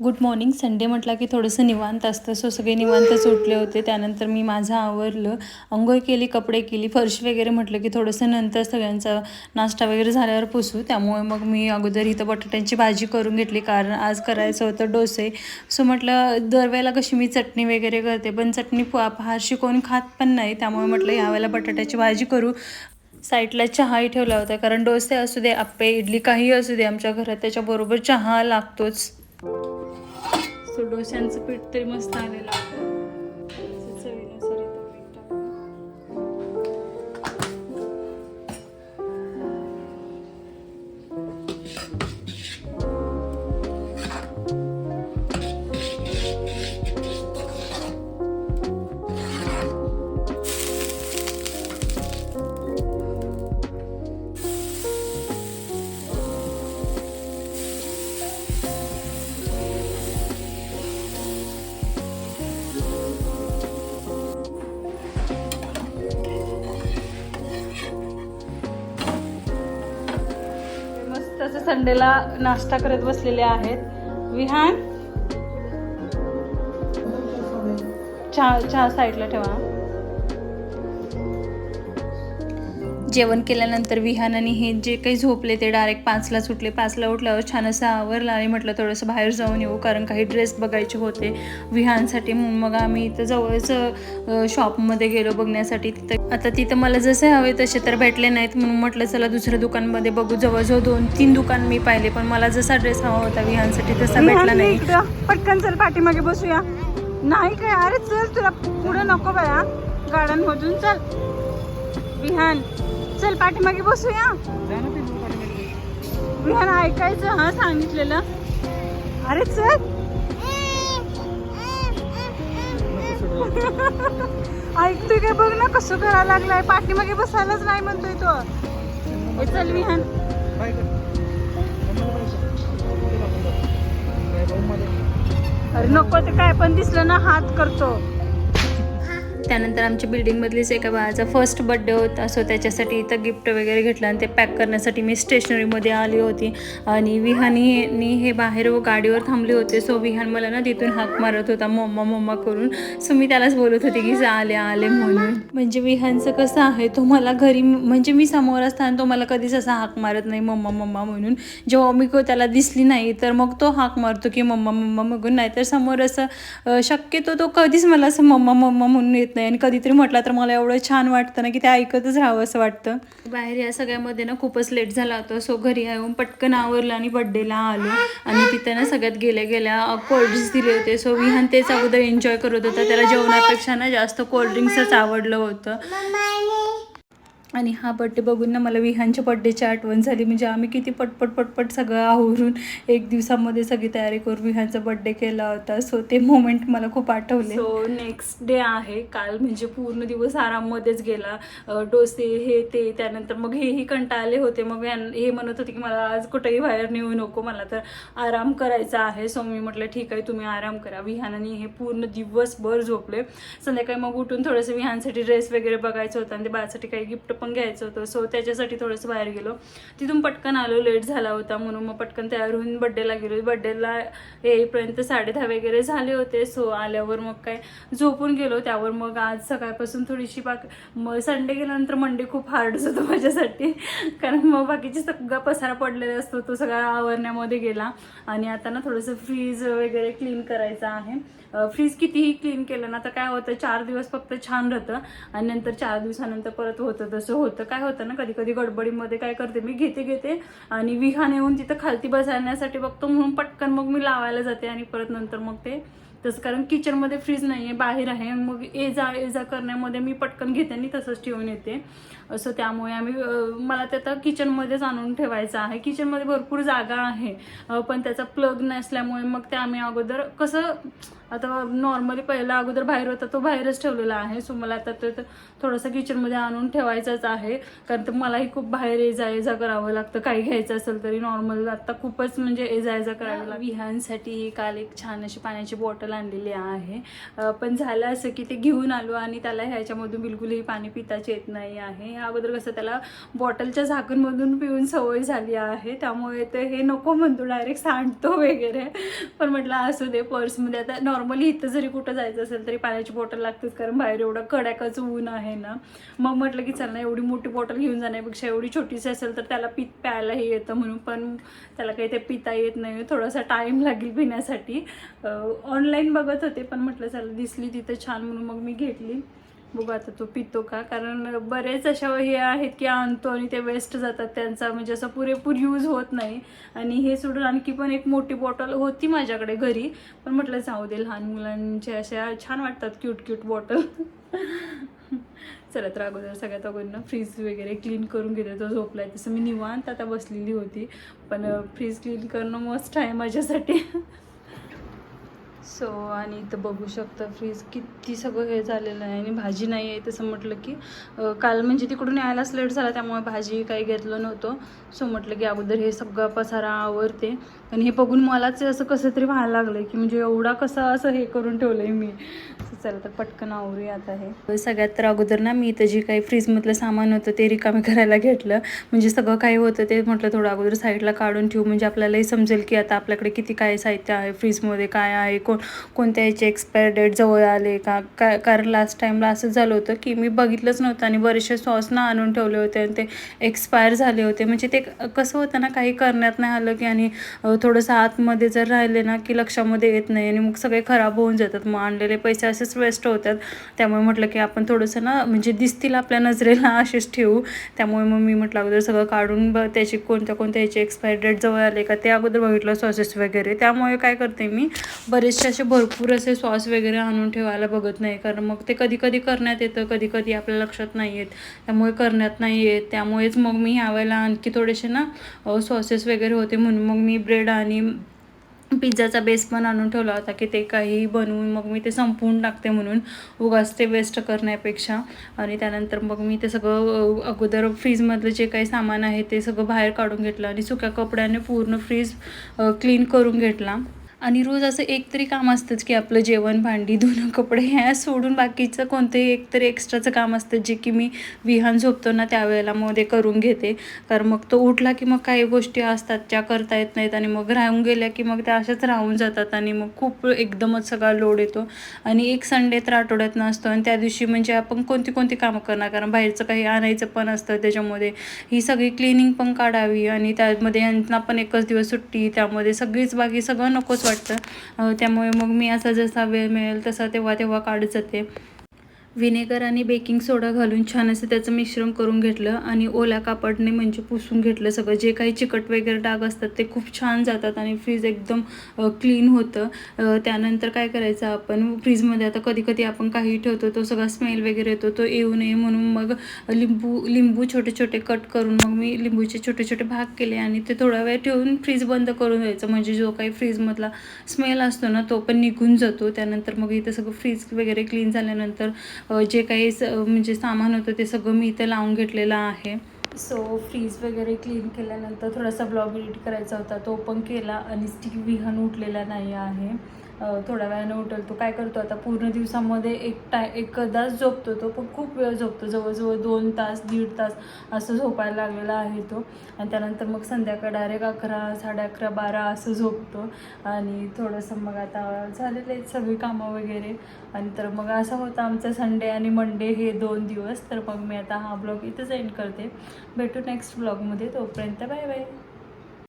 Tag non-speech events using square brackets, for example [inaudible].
Good morning Sunday म्हटला की थोडंसं निवांत असतं. सो सगळे निवांतच उठले होते. त्यानंतर मी माझं आवरलं. अंघोळ केली कपडे केली फरशी वगैरे म्हटलं की थोडंसं नंतर सगळ्यांचा नाश्ता वगैरे झाल्यावर पुसू. त्यामुळे मग मी अगोदर इथं बटाट्यांची भाजी करून घेतली कारण आज करायचं होतं डोसे. सो म्हटलं दरवेळेला कशी मी चटणी वगैरे करते पण चटणी पु फारशी कोण खात पण नाही. त्यामुळे म्हटलं यावेळेला बटाट्याची भाजी करू. साईडला चहाही ठेवला होता कारण डोसे असू दे आप्पे इडली काही असू दे आमच्या घरात त्याच्याबरोबर चहा लागतोच. सो डोश्यांचं पीठ तरी मस्त आलेलं संडेला नाश्ता करत बसलेले आहेत. विहान चहा चहा साईडला ठेवा. जेवण केल्यानंतर विहान आणि हे जे काही झोपले ते डायरेक्ट पाचला सुटले. पाचला उठल्यावर छान असं आवरलं आणि म्हटलं थोडंसं बाहेर जाऊन येऊ कारण काही ड्रेस बघायचे होते विहानसाठी. मग आम्ही इथं जवळच शॉपमध्ये गेलो बघण्यासाठी. तिथं आता तिथं मला जसे हवे तसे तर भेटले नाहीत. म्हणून म्हटलं चला दुसऱ्या दुकानमध्ये बघू. जवळजवळ दोन तीन दुकान मी पाहिले पण मला जसा ड्रेस हवा होता विहानसाठी तसा भेटला नाही. पटकन चल पाठीमागे बसूया. नाही काय अरे चल तुला पुढे नको बाया गाड्यांमधून चल. विहान चल पाठीमागे बसूया. विहान ऐकायचं हा सांगितलेलं. अरे चल. [laughs] ऐकतोय काय बघ ना कसं करायला लागलाय. पाठीमागे बसायलाच नाही म्हणतोय तो. हे चल विहान. अरे नको ते काय पण दिसलं ना हात करतो. त्यानंतर आमच्या बिल्डिंगमधलीच एका बाळाचा फर्स्ट बड्डे होता. सो त्याच्यासाठी इथं गिफ्ट वगैरे घेतलं आणि ते पॅक करण्यासाठी मी स्टेशनरीमध्ये आली होती. आणि विहानी हे बाहेर व गाडीवर थांबले होते. सो विहान मला ना तिथून हाक मारत होता मम्मा मम्मा करून. सो मी त्यालाच बोलत होते की जा आले आले म्हणून. म्हणजे विहानचं कसं आहे तो मला घरी म्हणजे मी समोर असताना तो मला कधीच असा हाक मारत नाही मम्मा मम्मा म्हणून. जेव्हा मी को त्याला दिसली नाही तर मग तो हाक मारतो की मम्मा मम्मा म्हणून. नाहीतर समोर असं शक्यतो तो कधीच मला असं मम्मा मम्मा म्हणून येत नाही. आणि कधीतरी म्हटलं तर मला एवढं छान वाटतं ना की ते ऐकतच राहावं असं वाटतं. बाहेर या सगळ्यामध्ये ना खूपच लेट झाला होता. सो घरी येऊन पटकन आवरलं आणि बड्डेला आलो. आणि तिथे ना सगळ्यात गेल्या गेल्या कोल्ड्रिंक्स दिले होते. सो विहान तेच अगोदर एन्जॉय करत होता. त्याला जेवणापेक्षा ना जास्त कोल्ड्रिंक्सच आवडलं होतं. आणि हा बड्डे बघून ना मला विहानच्या बड्डेची आठवण झाली. म्हणजे आम्ही किती पटपट पटपट सगळं आवरून एक दिवसामध्ये सगळी तयारी करून विहानचा बड्डे केला होता. सो ते मोमेंट मला खूप आठवले. सो नेक्स्ट डे आहे. काल म्हणजे पूर्ण दिवस आराममध्येच गेला. डोसे हे ते त्यानंतर मग हेही कंटाळले होते. मग हे म्हणत होते की मला आज कुठेही बाहेर नेऊ नको. मला तर आराम करायचा आहे. सो मी म्हटलं ठीक आहे तुम्ही आराम करा. विहानाने हे पूर्ण दिवसभर झोपले. संध्याकाळी मग उठून थोडंसं विहानसाठी ड्रेस वगैरे बघायचं होतं. आणि ते बाळासाठी काही गिफ्ट पण घ्यायचं होतं. सो त्याच्यासाठी थोडंसं बाहेर गेलो. तिथून पटकन आलो. लेट झाला होता म्हणून मग पटकन तयार होऊन बड्डेला गेलो. बड्डेला येईपर्यंत साडे दहा वगैरे झाले होते. सो आल्यावर मग काय झोपून गेलो. त्यावर मग आज सकाळपासून थोडीशी बाक मग संडे गेल्यानंतर मंडे खूप हार्डच होतं माझ्यासाठी. कारण मग बाकीचे सगळा पसारा पडलेला असतो. तो सगळा आवरण्यामध्ये गेला. आणि आता ना थोडंसं फ्रीज वगैरे क्लीन करायचं आहे. फ्रीज कितीही क्लीन केलं ना तर काय होतं चार दिवस फक्त छान राहतं. आणि नंतर चार दिवसानंतर परत होतं तसं होतं. काय होतं ना कधी कधी गडबडीमध्ये काय करते मी घेते घेते. आणि विहान येऊन तिथं खालती बसण्यासाठी बघतो म्हणून पटकन मग मी लावायला जाते आणि परत नंतर मग ते तसं. कारण किचनमध्ये फ्रीज नाही आहे बाहेर आहे. मग ये जा ये जा करण्यामध्ये मी पटकन घेते आणि तसंच ठेवून येते. असं त्यामुळे आम्ही मला ते आता किचनमध्येच आणून ठेवायचं आहे. किचनमध्ये भरपूर जागा आहे. पण त्याचा प्लग नसल्यामुळे मग ते आम्ही अगोदर कसं आता नॉर्मली पहिला अगोदर बाहेर होता तो बाहेरच ठेवलेला आहे. सो मला आता तो थोडंसं किचनमध्ये आणून ठेवायचाच आहे. कारण तर मलाही खूप बाहेर ये जा ये जा करावं लागतं. काही घ्यायचं असेल तरी नॉर्मल आता खूपच म्हणजे ये जा जा करावं लागतं. विहांसाठी काल एक छान अशी पाण्याची बॉटल आणलेली आहे. पण झालं असं की ते घेऊन आलो आणि त्याला ह्याच्यामधून बिलकुलही पाणी पिताच येत नाही आहे. ह्या अगोदर कसं त्याला बॉटलच्या झाकणमधून पिऊन सवय झाली आहे त्यामुळे ते हे नको म्हणतो डायरेक्ट सांडतो वगैरे. पण म्हटलं असू दे पर्समध्ये आता नॉर्मली इथं जरी कुठं जायचं असेल तरी पाण्याची बॉटल लागतेच कारण बाहेर एवढं कड्याकाचं ऊन आहे ना. मग म्हटलं की चल ना एवढी मोठी बॉटल घेऊन जाण्यापेक्षा एवढी छोटीशी असेल तर त्याला पीत प्यायलाही येतं म्हणून पण त्याला काही ते पिता येत नाही. थोडासा टाईम लागेल पिण्यासाठी. ऑनलाईन बघत होते पण म्हटलं चला दिसली तिथं छान म्हणून मग मी घेतली. बघू आता तो पितो का? कारण बरेच अशा हे आहेत की आणतो आणि ते वेस्ट जातात त्यांचा. म्हणजे असं पुरेपूर यूज होत नाही. आणि हे सोडून आणखी पण एक मोठी बॉटल होती माझ्याकडे घरी. पण म्हटलं जाऊ दे लहान मुलांचे अशा छान वाटतात क्यूट क्यूट बॉटल चला तर अगोदर सगळ्यात अगोदर फ्रीज वगैरे क्लीन करून घेते. तो झोपलाय तसं. मी निवांत आता बसलेली होती. पण फ्रीज क्लीन करणं मस्त आहे माझ्यासाठी. [laughs] सो आणि इथं बघू शकता फ्रीज किती सगळं हे झालेलं आहे आणि भाजी नाही आहे तसं म्हटलं की काल म्हणजे तिकडून यायलाच लेट झाला त्यामुळे भाजी काही घेतलं नव्हतं. सो म्हटलं की अगोदर हे सगळं पसारा आवरते. आणि हे बघून मलाच असं कसं तरी व्हायला लागलं की म्हणजे एवढा कसं असं हे करून ठेवलं आहे मी चला तर पटकन आवरूया आता हे. सगळ्यात तर अगोदर ना मी इथं जे काही फ्रीजमधलं सामान होतं ते रिकामी करायला घेतलं. म्हणजे सगळं काही होतं ते म्हटलं थोडं अगोदर साईडला काढून ठेवू. म्हणजे आपल्यालाही समजेल की आता आपल्याकडे किती काय साहित्य आहे फ्रीजमध्ये काय आहे कोण कोणत्या याचे एक्सपायर डेट जवळ आले का का कारण लास्ट टाईमला असं झालं होतं की मी बघितलंच नव्हतं आणि बरेचसे सॉस ना आणून ठेवले होते आणि ते एक्सपायर झाले होते. म्हणजे ते कसं होतं ना काही करण्यात नाही आलं की आणि थोडंसं आतमध्ये जर राहिले ना की लक्षामध्ये येत नाही आणि मग सगळे खराब होऊन जातात. मग आणलेले पैसे असेच वेस्ट होतात. त्यामुळे म्हटलं की आपण थोडंसं ना म्हणजे दिसतील आपल्या नजरेला असेच ठेवू. त्यामुळे मग मी म्हटलं अगोदर सगळं काढून ब त्याची कोणत्या कोणत्या याची एक्सपायरी डेट जवळ आले का ते अगोदर बघितलं सॉसेस वगैरे. त्यामुळे काय करते मी बरेचसे असे भरपूर असे सॉस वगैरे आणून ठेवायला बघत नाही. कारण मग ते कधी कधी करण्यात येतं कधी कधी आपल्या लक्षात नाही येत. त्यामुळे करण्यात नाही येत. त्यामुळेच मग मी ह्यावेळेला आणखी थोडेसे ना सॉसेस वगैरे होते. म्हणून मग मी ब्रेड आणि पिझ्झाचा बेस पण आणून ठेवला होता की ते काही बनवून मग मी ते संपवून टाकते म्हणून उगाच ते वेस्ट करण्यापेक्षा. आणि त्यानंतर मग मी ते सगळं अगोदर फ्रीजमधलं जे काही सामान आहे ते सगळं बाहेर काढून घेतलं आणि सुक्या कपड्याने पूर्ण फ्रीज क्लीन करून घेतला. आणि रोज असं एक तरी काम असतंच की आपलं जेवण भांडी धुणं कपडे ह्या सोडून बाकीचं कोणतंही एक तरी एक्स्ट्राचं काम असतं जे की मी विहान झोपतो ना त्यावेळेला मग ते करून घेते. कारण मग तो उठला की मग काही गोष्टी असतात ज्या करता येत नाहीत आणि मग राहून गेल्या की मग त्या अशाच राहून जातात आणि मग खूप एकदमच सगळा लोड येतो. आणि एक संडे तर आठवड्यात नसतो आणि त्या दिवशी म्हणजे आपण कोणती कोणती कामं करणार? कारण बाहेरचं काही आणायचं पण असतं त्याच्यामध्ये. ही सगळी क्लिनिंग पण काढावी आणि त्यामध्ये यांना पण एकच दिवस सुट्टी त्यामध्ये सगळीच बाकी सगळं नकोच वाटतं. वाटतं. त्यामुळे मग मी असा जसा वेळ मिळेल तसा तेव्हा तेव्हा काढत जाते. व्हिनेगर आणि बेकिंग सोडा घालून छान असं त्याचं मिश्रण करून घेतलं आणि ओल्या कापडने म्हणजे पुसून घेतलं सगळं. जे काही चिकट वगैरे डाग असतात ते खूप छान जातात आणि फ्रीज एकदम क्लीन होतं. त्यानंतर काय करायचं आपण? फ्रीजमध्ये आता कधी कधी आपण काही ठेवतो तो सगळा स्मेल वगैरे येतो तो येऊ नये म्हणून मग लिंबू लिंबू छोटे छोटे कट करून मग मी लिंबूचे छोटे छोटे भाग केले आणि ते थोडा वेळ ठेवून फ्रीज बंद करून द्यायचं म्हणजे जो काही फ्रीजमधला स्मेल असतो ना तो पण निघून जातो. त्यानंतर मग इथं सगळं फ्रीज वगैरे क्लीन झाल्यानंतर जे काही स म्हणजे सामान होतं ते सगळं मी इथं लावून घेतलेलं आहे. सो फ्रीज वगैरे क्लीन केल्यानंतर थोडासा ब्लॉग एडिट करायचा होता. तो पण केला आणि स्टिक विहन उठलेला नाही आहे. थोड्या वेळानं उठल तो काय करतो आता? पूर्ण दिवसामध्ये एक टाय एकदाच झोपतो तो पण खूप वेळ झोपतो. जवळजवळ दोन तास दीड तास असं झोपायला लागलेला आहे तो. आणि त्यानंतर मग संध्याकाळ डायरेक्ट अकरा साडे अकरा बारा असं झोपतो. आणि थोडंसं मग आता झालेले आहेत सगळी कामं वगैरे. आणि तर मग असा होता आमचा संडे आणि मंडे हे दोन दिवस. तर मग मी आता हा ब्लॉग इथंच एंड करते. भेटू नेक्स्ट ब्लॉगमध्ये. तोपर्यंत बाय बाय.